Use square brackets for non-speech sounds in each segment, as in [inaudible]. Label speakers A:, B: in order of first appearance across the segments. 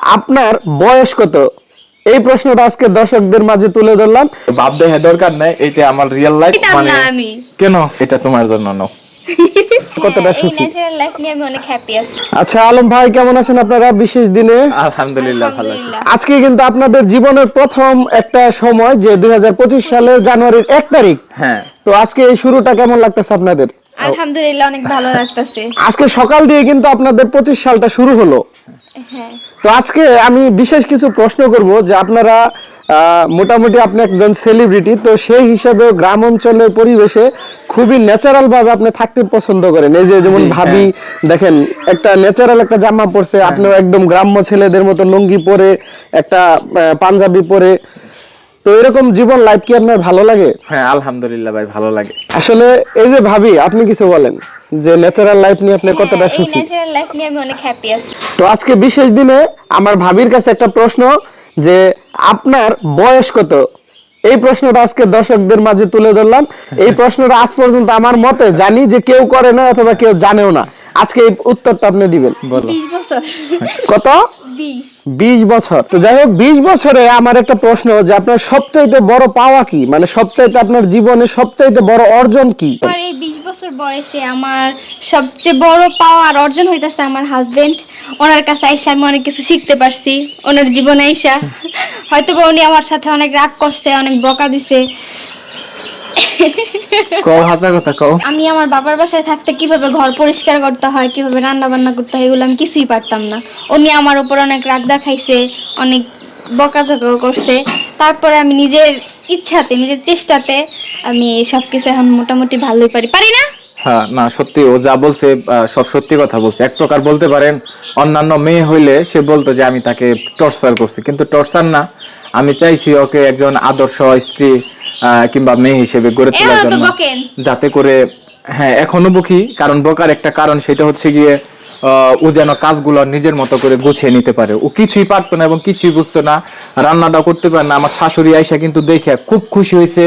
A: আপনার বয়স কত? এই প্রশ্নটা আজকে দর্শকদের মাঝে তুলে ধরলাম।
B: ভাব দেখে দরকার নাই এটা আমার রিয়েল লাইফ মানে কেন? এটা তোমার জন্য নাও। [laughs]
A: কতটা সুখী?
C: ন্যাচারাল লাইফ নিয়ে আমি অনেক হ্যাপি আছি।
A: আচ্ছা আলম ভাই কেমন আছেন আপনারা বিশেষ দিনে?
B: আলহামদুলিল্লাহ ভালো আছি।
A: আজকে কিন্তু আপনাদের জীবনের প্রথম একটা সময় যে দুই হাজার পঁচিশ সালের জানুয়ারির এক তারিখ।
B: হ্যাঁ।
A: তো আজকে এই শুরুটা কেমন লাগতেছে আপনাদের?
C: আলহামদুলিল্লাহ অনেক ভালো লাগতেছে।
A: আজকে সকাল দিয়ে কিন্তু আপনাদের পঁচিশ সালটা শুরু হলো।
C: হ্যাঁ।
A: তো আজকে আমি বিশেষ কিছু প্রশ্ন করব যে আপনারা আহ, মোটামুটি আপনি একজন সেলিব্রিটি তো সেই হিসাবে গ্রাম অঞ্চলের পরিবেশে খুবই ন্যাচারাল ভাবে আপনি থাকতে পছন্দ করেন। এই যে যেমন
B: হ্যাঁ।
A: ভাবি দেখেন একটা ন্যাচারাল একটা জামা পরছে আপনিও একদম গ্রাম্য ছেলেদের মতো লুঙ্গি পরে একটা পাঞ্জাবি পরে। তো এরকম জীবন লাইফ কি আপনার ভালো লাগে?
B: হ্যাঁ আলহামদুলিল্লাহ ভাই ভালো লাগে।
A: আসলে এই যে ভাবি আপনি কিছু বলেন যে ন্যাচারাল লাইফ নিয়ে আপনি কতটা
C: হ্যাঁ, এই
A: সুখী?
C: ন্যাচারাল লাইফ নিয়ে আমি অনেক হ্যাপি আছি।
A: তো আজকে বিশেষ দিনে আমার ভাবির কাছে একটা প্রশ্ন যে আপনার বয়স কত? এই প্রশ্নটা আজকে দর্শকদের মাঝে তুলে ধরলাম। এই প্রশ্নটা আজ পর্যন্ত আমার মতে জানি যে কেউ করে না অথবা কেউ জানেও না। আজকে এই উত্তরটা আপনি দিবেন।
B: বলো।
A: কত?
C: বিশ।
A: বছর। তো যাই হোক বিশ বছরে আমার একটা প্রশ্ন যে আপনার সবচাইতে বড় পাওয়া কি? মানে সবচাইতে আপনার জীবনে সবচাইতে বড় অর্জন কি?
C: আমার এই বিশ বছর বয়সে আমার সবচেয়ে বড় পাওয়া আর অর্জন হইতাছে আমার হাজবেন্ড ওনার কাছে আইসা আমি অনেক কিছু শিখতে পারছি ওনার জীবনে আইসা। হয়তো উনি আমার সাথে অনেক রাগ করছে অনেক বকা দিছে। [laughs]
B: কও হাজার কথা কও।
C: আমি আমার বাবার বাসায় থাকতে কীভাবে ঘর পরিষ্কার করতে হয় কীভাবে রান্না বান্না করতে হয় এগুলো আমি কিছুই পারতাম না। উনি আমার উপর অনেক রাগ দেখাইছে অনেক বকাঝকাও করছে। তারপরে আমি নিজের ইচ্ছাতে নিজের চেষ্টাতে আমি সব কিছু এখন মোটামুটি ভালোই পারি। পারি না?
B: হ্যাঁ না সত্যি ও যা বলছে সব সত্যি কথা বলছে। এক প্রকার বলতে পারেন অন্যান্য মেয়ে হইলে সে বলতো যে আমি তাকে টর্চার করছি। কিন্তু টর্চার না আমি চাইছি ওকে একজন আদর্শ স্ত্রী কিংবা মেয়ে হিসেবে গড়ে তোলার জন্য। যাতে করে হ্যাঁ এখনও বকি কারণ বকার একটা কারণ সেটা হচ্ছে গিয়ে ও যেন কাজগুলো নিজের মতো করে গুছিয়ে নিতে পারে। ও কিছুই পারতো না এবং কিছুই বুঝতো না রান্নাটা করতে পারে না। আমার শাশুড়ি আইসা কিন্তু দেখে খুব খুশি হয়েছে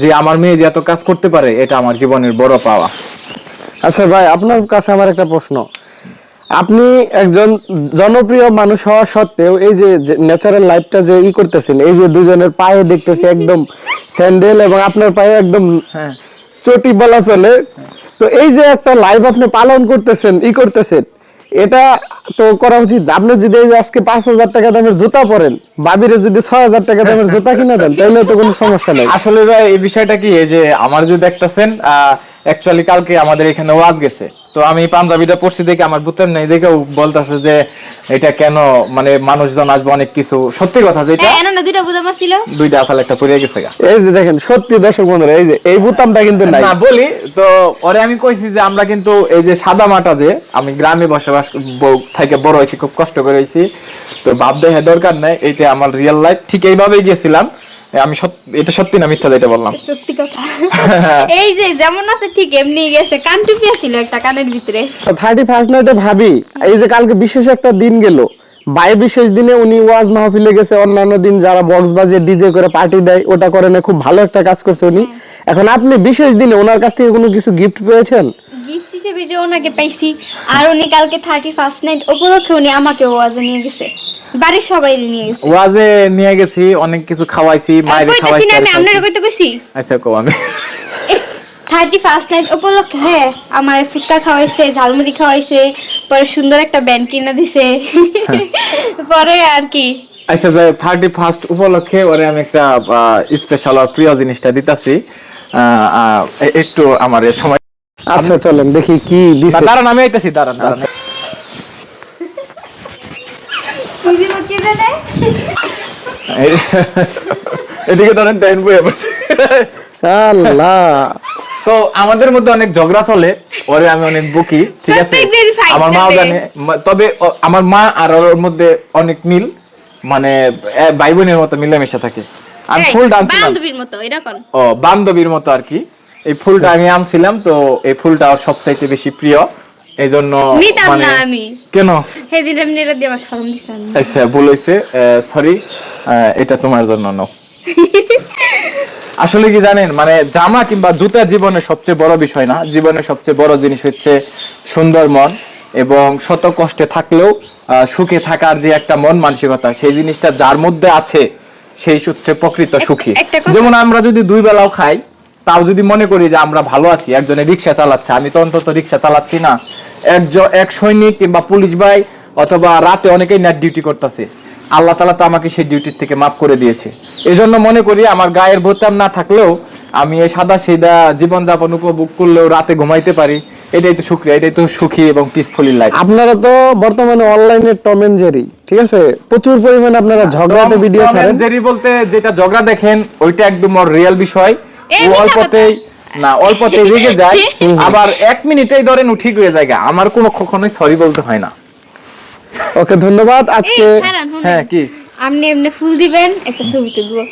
B: যে আমার মেয়ে যে এত কাজ করতে পারে এটা আমার জীবনের বড় পাওয়া।
A: আচ্ছা ভাই আপনার কাছে আমার একটা প্রশ্ন। আপনি একজন জনপ্রিয় মানুষ হওয়া সত্ত্বেও এই যে ন্যাচারাল লাইফটা যে ই করতেছেন এই যে দুজনের পায়ে দেখতেছি একদম স্যান্ডেল এবং আপনার পায়ে একদম
B: হ্যাঁ।
A: চটি বলা চলে। তো এই যে একটা লাইফ আপনি পালন করতেছেন ই করতেছেন এটা তো করা উচিত। আপনি যদি এই যে আজকে পাঁচ হাজার টাকা দামের জুতা পরেন বাবিরে যদি ছয় হাজার টাকা দামের জুতা কিনে দেন তাহলে তো কোনো সমস্যা নেই।
B: আসলে ভাই এই বিষয়টা কি? এই যে আমার যে দেখতেছেন অ্যাকচুয়ালি কালকে আমাদের এখানে ওয়াজ গেছে। তো আমি পাঞ্জাবিটা পড়ছি দেখে আমার বুতের নেই দেখে ও বলতেছে যে এটা কেন মানে মানুষজন আসবে অনেক কিছু। সত্যি কথা যেটা
C: হ্যাঁ দুইটা বুদামা ছিল।
B: দুইটা আফাল একটা পড়ে গেছে গা।
A: এই যে দেখেন সত্যি দর্শক বন্ধুরা এই যে এই বুতামটা কিন্তু নাই।
B: না বলি তো ওরে আমি কইছি যে আমরা কিন্তু এই যে সাদা মাটা যে আমি গ্রামে বসবাস থেকে বড় হয়েছি খুব কষ্ট করে হয়েছি। তো ভাব দেখে দরকার নাই এটা আমার রিয়েল লাইফ ঠিক এইভাবেই গেছিলাম। আমি এটা সত্যি না মিথ্যা যেটা বললাম?
C: সত্যি কথা। [laughs] এই যে যেমন আছে ঠিক এমনি গেছে। কান ছিল একটা কানের ভিতরে।
A: থার্টি ফার্স্ট নাইটে ভাবি এই যে কালকে বিশেষ একটা দিন গেল। বাই বিশেষ দিনে উনি ওয়াজ মাহফিলে গেছে অন্যান্য দিন যারা বক্স বাজিয়ে ডিজে করে পার্টি দেয় ওটা করে না খুব ভালো একটা কাজ করছে উনি। এখন আপনি বিশেষ দিনে ওনার কাছ থেকে কোনো কিছু গিফট পেয়েছেন?
C: হিসেবে যে ওনাকে পাইছি আর উনি কালকে থার্টি ফার্স্ট নাইট উপলক্ষে উনি আমাকে ওয়াজে নিয়ে গেছে। বাড়ির সবাই নিয়ে গেছে।
B: ওয়াজে নিয়ে গেছি অনেক কিছু খাওয়াইছি মায়ের খাওয়াইছি
C: আমি আপনার কইতে কইছি?
B: আচ্ছা কো আমি।
C: থার্টি ফার্স্ট নাইট উপলক্ষে হ্যাঁ আমার ফুচকা খাওয়াইছে ঝালমুড়ি খাওয়াইছে পরে সুন্দর একটা ব্যান্ড কিনে দিছে। [laughs] পরে আর কি।
B: আচ্ছা যে থার্টি ফার্স্ট উপলক্ষে ওরে আমি একটা স্পেশাল আর প্রিয় জিনিসটা দিতাছি। একটু আমার সময়
A: আচ্ছা চলেন দেখি কি দিছে।
B: দাঁড়ান আমি আইতাছি দাঁড়ান দাঁড়ান। এই- এদিকে ধরেন টাইম পড়ছে।
A: আল্লাহ।
B: তো আমাদের মধ্যে অনেক ঝগড়া চলে ওরে আমি অনেক বকি ঠিক আছে? আমার মাও। জানে তবে আমার মা আর ওর মধ্যে অনেক মিল মানে ভাই বোনের মতো মিলেমিশে থাকে। আমি ফুল ডান্স
C: বান্ধবীর মতো এরকম।
B: ও বান্ধবীর মতো আর কি। এই ফুলটা আমি আনছিলাম তো এই ফুলটা ওর সবচাইতে বেশি প্রিয়। এই জন্য
C: নিতাম
B: মানে
C: না আমি।
B: কেন?
C: সেদিন আমি এটা দিয়ে আমার শরম দিছে
B: আচ্ছা ভুল হয়েছে সরি এটা তোমার জন্য নাও। আসলে কি জানেন মানে জামা কিংবা জুতা জীবনের সবচেয়ে বড় বিষয় না। জীবনের সবচেয়ে বড় জিনিস হচ্ছে সুন্দর মন এবং শত কষ্টে থাকলেও সুখে থাকার যে একটা মন মানসিকতা সেই জিনিসটা যার মধ্যে আছে সেই হচ্ছে প্রকৃত সুখী। যেমন আমরা যদি দুই বেলাও খাই তাও যদি মনে করি যে আমরা ভালো আছি একজনে রিক্সা চালাচ্ছে আমি তো অন্তত রিক্সা চালাচ্ছি না। একজন এক সৈনিক কিংবা পুলিশ ভাই অথবা রাতে অনেকেই নাইট ডিউটি করতেছে। আল্লাহ তালা তো আমাকে সেই ডিউটির থেকে মাফ করে দিয়েছে। এই জন্য মনে করি আমার গায়ের বোতাম না থাকলেও আমি এই সাদা সিধা জীবনযাপন উপভোগ করলেও রাতে ঘুমাইতে পারি। এটাই তো সুক্রিয়া এটাই তো সুখী এবং পিসফুলি লাইফ
A: আপনারা তো বর্তমানে অনলাইনে টম এন্ড জেরি ঠিক আছে? প্রচুর পরিমাণে আপনারা ঝগড়াতে ভিডিও ছাড়েন।
B: জেরি বলতে যেটা ঝগড়া দেখেন ওইটা একদম রিয়েল বিষয়। অল্পতেই না অল্পতেই রেগে যায়। [laughs] আবার এক মিনিটেই ধরেন ঠিক হয়ে যায় আমার কোনো কখনোই সরি বলতে হয় না।
A: ওকে ধন্যবাদ। আজকে।
B: হ্যাঁ কি?
C: আপনি এমনি ফুল দিবেন একটা ছবি তুলবো?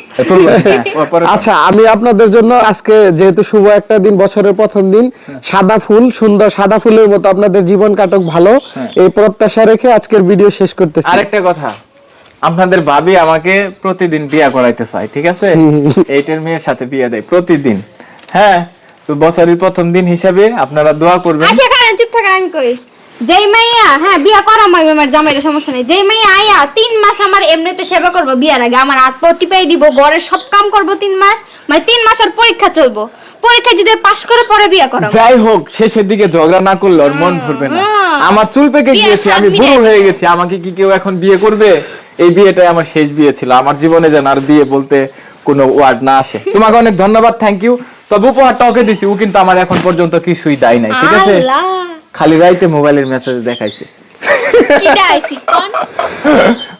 B: হ্যাঁ, [laughs]
A: আচ্ছা আমি আপনাদের জন্য আজকে যেহেতু শুভ একটা দিন বছরের প্রথম দিন সাদা ফুল সুন্দর সাদা ফুলের মতো আপনাদের জীবন কাটক ভালো। এই প্রত্যাশা রেখে আজকের ভিডিও শেষ করতেছি।
B: আরেকটা কথা। আপনাদের ভাবি আমাকে প্রতিদিন বিয়ে করাইতে চায় ঠিক আছে? এইটার মেয়ের সাথে বিয়ে দেয় প্রতিদিন। হ্যাঁ তো বছরের প্রথম দিন হিসাবে আপনারা দোয়া করবেন।
C: আচ্ছা কারণ চুপ থাকেন আমি কই যেই মাইয়া হ্যাঁ বিয়া করা মাই আমার জামাইয়ের সমস্যা নেই। যেই মাইয়া আয়া তিন মাস আমার এমনিতে সেবা করব বিয়ার আগে আমার হাত পা টিপাই দিব ঘরের সব কাম করব তিন মাস মানে তিন মাস আর পরীক্ষা চলবো। পরীক্ষা যদি পাশ করে পরে বিয়া করা
B: যাই হোক শেষের দিকে ঝগড়া না করলে ওর মন ভরবে না। আমার চুল পেকে গিয়েছে আমি বুড়ো হয়ে গেছি আমাকে কি কেউ এখন বিয়ে করবে? এই বিয়েটাই আমার শেষ বিয়ে ছিল। আমার জীবনে যেন আর বিয়ে বলতে কোনো ওয়ার্ড না আসে। তোমাকে অনেক ধন্যবাদ থ্যাংক ইউ তবে উপহারটা ওকে দিছি ও কিন্তু আমার এখন পর্যন্ত কিছুই দেয় নাই ঠিক আছে? খালি রাইতে মোবাইলের মেসেজ দেখাইছে। [laughs]